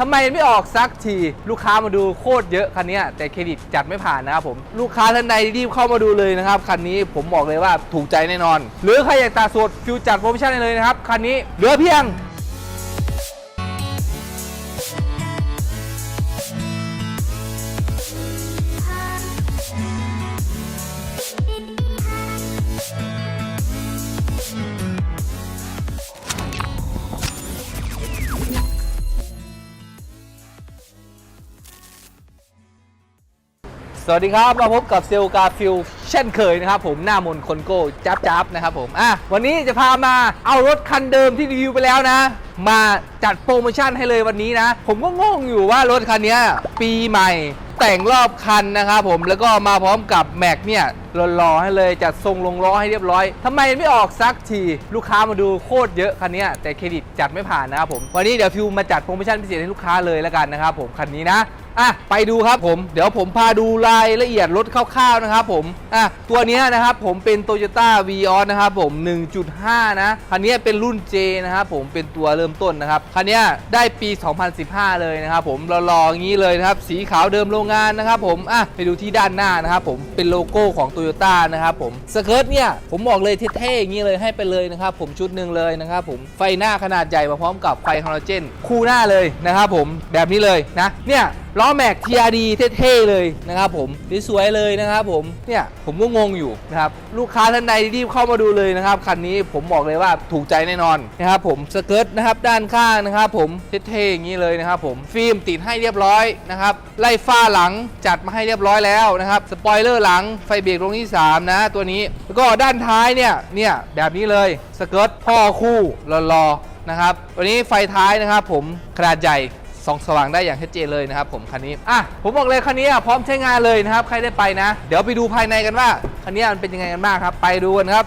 ทำไมไม่ออกสักที ลูกค้ามาดูโคตรเยอะคันนี้แต่เครดิตจัดไม่ผ่านนะครับผมลูกค้าท่านใดรีบเข้ามาดูเลยนะครับคันนี้ผมบอกเลยว่าถูกใจแน่นอน หรือใครอยากตาสดฟิวจัดโปรโมชั่นเลยนะครับคันนี้เหลือเพียง สวัสดีครับ เราพบกับเซลลกาฟิลเช่นเคยนะครับผมหน้ามนคนโก้จับจับนะครับผมอะวันนี้จะพามาเอารถคันเดิมที่รีวิวไปแล้วนะ มาจัดโปรโมชั่นให้เลยวันนี้นะ ผมก็งงอยู่ว่ารถคันนี้ปีใหม่ แต่งรอบคันนะครับผมแล้วก็มาพร้อมกับแม็กเนี่ยรอๆให้เลยจัดทรงลงล้อให้เรียบร้อยทำไมไม่ออกสักทีลูกค้ามาดูโคตรเยอะคันนี้แต่เครดิตจัดไม่ผ่านนะครับผมวันนี้เดี๋ยวฟิวมาจัดโปรโมชั่นพิเศษให้ลูกค้าเลยแล้วกันนะครับผมคันนี้นะ อะไปดูครับผม เดี๋ยวผมพาดูรายละเอียดรถคร่าวๆนะครับผมอะตัวนี้นะครับผมเป็น Toyota v ีออนะครับผม 1.5 นะ คันนี้เป็นรุ่น J นะครับผมเป็นตัวเริ่มต้นนะครับ คันนี้ได้ปี 2015 เลยนะครับผมรอๆอย่างนี้เลยนะครับ สีขาวเดิมโรงงานนะครับผมอะไปดูที่ด้านหน้านะครับผมเป็นโลโก้ของ Toyota นะครับผมสเกิร์ตเนี่ยผมบอกเลยเท่ๆอย่างนี้เลยให้ไปเลยนะครับผมชุดหนึ่งเลยนะครับผมไฟหน้าขนาดใหญ่มาพร้อมกับไฟฮาโลเจนคู่หน้าเลยนะครับผมแบบนี้เลยนะเนี่ย ล้อแม็ก TRD เท่ๆเลยนะครับผมสวยๆเลยนะครับผมเนี่ยผมก็งงอยู่นะครับลูกค้าท่านใดรีบเข้ามาดูเลยนะครับคันนี้ผมบอกเลยว่าถูกใจแน่นอนนะครับผมสเกิร์ตนะครับด้านข้างนะครับผมเท่ๆอย่างนี้เลยนะครับผมฟิล์มติดให้เรียบร้อยนะครับไล่ฝ้าหลังจัดมาให้เรียบร้อยแล้วนะครับสปอยเลอร์หลังไฟเบรกลงที่ 3 นะ ตัวนี้แล้วก็ด้านท้ายเนี่ยเนี่ยแบบนี้เลยสเกิร์ตพ่อคู่รอๆนะครับวันนี้ไฟท้ายนะครับผมขนาดใหญ่ ส่องสว่างได้อย่างชัดเจนเลยนะครับผมคันนี้อะผมบอกเลยคันนี้อะพร้อมใช้งานเลยนะครับใครได้ไปนะ เดี๋ยวไปดูภายในกันว่าคันนี้มันเป็นยังไงกันบ้างครับไปดูกันครับ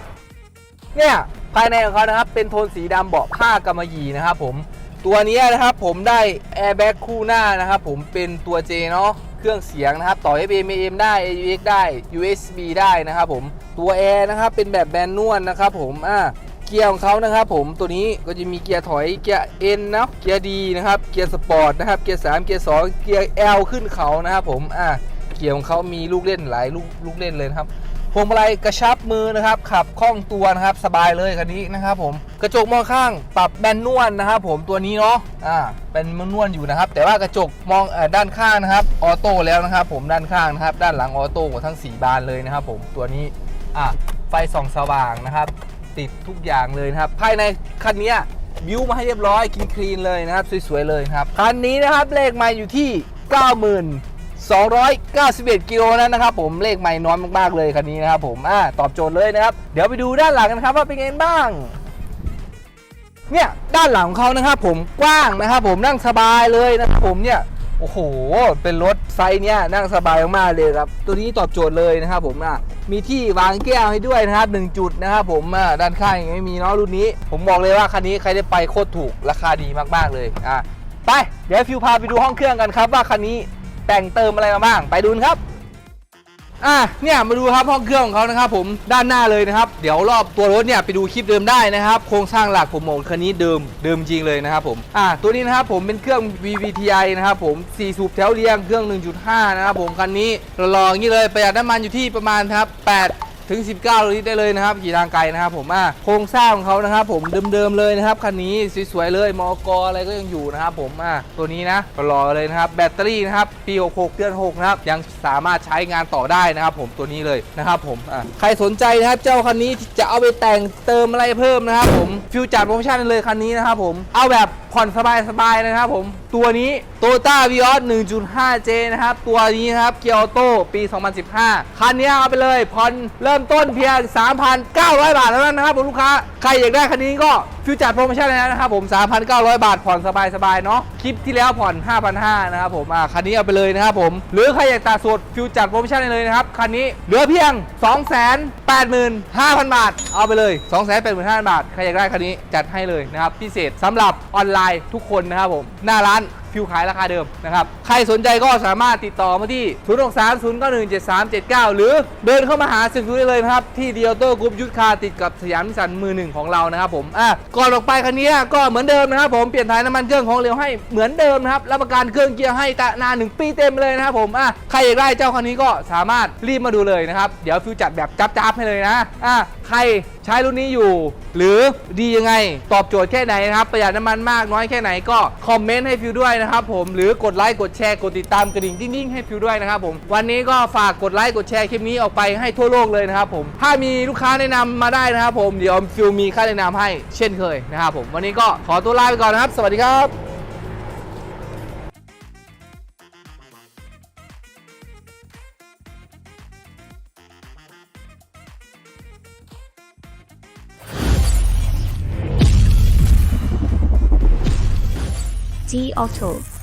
เนี่ยภายในของเขานะครับเป็นโทนสีดำเบาะผ้ากำมะหยี่นะครับผมตัวนี้นะครับผมได้แอร์แบ็กคู่หน้านะครับผมเป็นตัว J เนาะเครื่องเสียงนะครับต่อ FM AM ได้ AUX ได้ USB ได้นะครับผมตัวแอร์นะครับเป็นแบบแบนนวลนะครับผมอะ เกียร์ของเขานะครับผมตัวนี้ก็จะมีเกียร์ถอยเกียร์ N นะเกียร์ดีนะครับเกียร์สปอร์ตนะครับเกียร์3เกียร์2เกียร์ L ขึ้นเขานะครับผมอะเกียร์ของเขามีลูกเล่นหลายลูกลูกเล่นเลยนะครับพวงมาลัยกระชับมือนะครับขับคล่องตัวนะครับสบายเลยคันนี้นะครับผมกระจกมองข้างปรับแบนนวลนะครับผมตัวนี้เนาะอ่าเป็นนนวลอยู่นะครับ แต่ว่ากระจกมองอด้านข้างนะครับออโต้แล้วนะครับ ผมด้านข้างนะครับ ด้านหลังออโต้ทั้งสีบานเลยนะครับ ผมตัวนี้อะไฟส่องสว่างนะครับ ติดทุกอย่างเลยนะครับ ภายในคันนี้บิวมาให้เรียบร้อยกินคลีนเลยนะครับ สวยๆเลยครับ คันนี้นะครับเลขไม่อยู่ที่9291กิโลนั้นนะครับผมเลขไม่น้อยมากๆเลยคันนี้นะครับผมอ่าตอบโจทย์เลยนะครับ เดี๋ยวไปดูด้านหลังกันครับว่าเป็นไงบ้าง เนี่ยด้านหลังของเขานะครับผมกว้างนะครับผมนั่งสบายเลยนะครับผมเนี่ยโอ้โห เป็นรถไซส์เนี่ยนั่งสบายมากๆเลยครับ ตัวนี้ตอบโจทย์เลยนะครับผมอะ มีที่วางแก้วให้ด้วยนะครับหนึ่งจุดนะครับผมด้านข้างยังไม่มีเนาะรุ่นนี้ ผมบอกเลยว่าคันนี้ใครได้ไปโคตรถูกราคาดีมากๆเลยอะไปเดี๋ยวฟิวพาไปดูห้องเครื่องกันครับว่าคันนี้แต่งเติมอะไรมาบ้าง ไปดูนครับ อะเนี่ยมาดูครับห้องเครื่องของเขานะครับผมด้านหน้าเลยนะครับเดี๋ยวรอบตัวรถเนี่ยไปดูคลิปเดิมได้นะครับโครงสร้างหลักผมบองคันนี้เดิมเดิมจริงเลยนะครับผมอะตัวนี้นะครับผมเป็นเครื่อง VVTi นะครับผม4สูบแถวเรียงเครื่อง 1.5 นะครับผมคันนี้รอๆอย่างนี้เลยประหยัดน้ำมันอยู่ที่ประมาณครับ8 ถึง 19 ลิตรได้เลยนะครับขี่ทางไกลนะครับผมอะโครงสร้างของเขานะครับผมเดิมๆเลยนะครับคันนี้สวยๆเลยมอกอะไรก็ยังอยู่นะครับผมอะตัวนี้นะรอเลยนะครับแบตเตอรี่นะครับปี 66 เดือน 6 นะครับ ยังสามารถใช้งานต่อได้นะครับผมตัวนี้เลยนะครับผมอะใครสนใจนะครับเจ้าคันนี้จะเอาไปแต่งเติมอะไรเพิ่มนะครับผมฟิวจัดโปรโมชั่นเลยคันนี้นะครับผมเอาแบบผ่อนสบายๆนะครับผมตัวนี้ Toyota v ีออส 1.5J นะครับ ตัวนี้ครับเกียร์ออโต้ปี 2015 คันนี้เอาไปเลยผ่อนเริ่มต้นเพียง 3,900 บาทเท่านั้นนะครับผมลูกค้า ใครอยากได้คันนี้ก็ ฟิวจัดโปรโมชั่นเลยนะครับผม 3,900 บาทผ่อนสบายๆเนาะคลิปที่แล้วผ่อน 5,500นะครับผมอ่าคันนี้เอาไปเลยนะครับผม หรือใครอยากตาสดฟิวจัดโปรโมชั่นเลยนะครับ คันนี้เหลือเพียง 285,000 บาท เอาไปเลย 285,000 บาท ใครอยากได้คันนี้จัดให้เลยนะครับพิเศษสำหรับออนไลน์ทุกคนนะครับผมหน้าร้านฟิวขายราคาเดิมนะครับ ใครสนใจก็สามารถติดต่อมาที่ 0 6 3 0 9 1 7 3 7 9 หรือเดินเข้ามาหาสิฟิวได้เลยนะครับ ที่เดียโต้กรุ๊ปยุทธคาติดกับสยามนิสสันมือหนึ่งของเรานะครับผมอะก่อนออกไปคันนี้ก็เหมือนเดิมนะครับผมเปลี่ยนถ่ายน้ำมันเครื่องของเหลวให้เหมือนเดิมนะครับรับประกันเครื่องเกียร์ให้ตะนานหนึ่งปีเต็มเลยนะครับผมอะใครอยากได้เจ้าคันนี้ก็สามารถรีบมาดูเลยนะครับเดี๋ยวฟิวจัดแบบจับๆให้เลยนะอะ ใครใช้รุ่นนี้อยู่ หรือดียังไง ตอบโจทย์แค่ไหนนะครับประหยัดน้ำมันมากน้อยแค่ไหนก็คอมเมนต์ให้ฟิวด้วยนะครับผมหรือกดไลค์กดแชร์กดติดตามกระดิ่งดิ้งๆให้ฟิวด้วยนะครับผมวันนี้ก็ฝากกดไลค์กดแชร์คลิปนี้ออกไปให้ทั่วโลกเลยนะครับผมถ้ามีลูกค้าแนะนำมาได้นะครับผมเดี๋ยวฟิวมีค่าแนะนำให้เช่นเคยนะครับผมวันนี้ก็ขอตัวลาไปก่อนนะครับ สวัสดีครับ D. Otto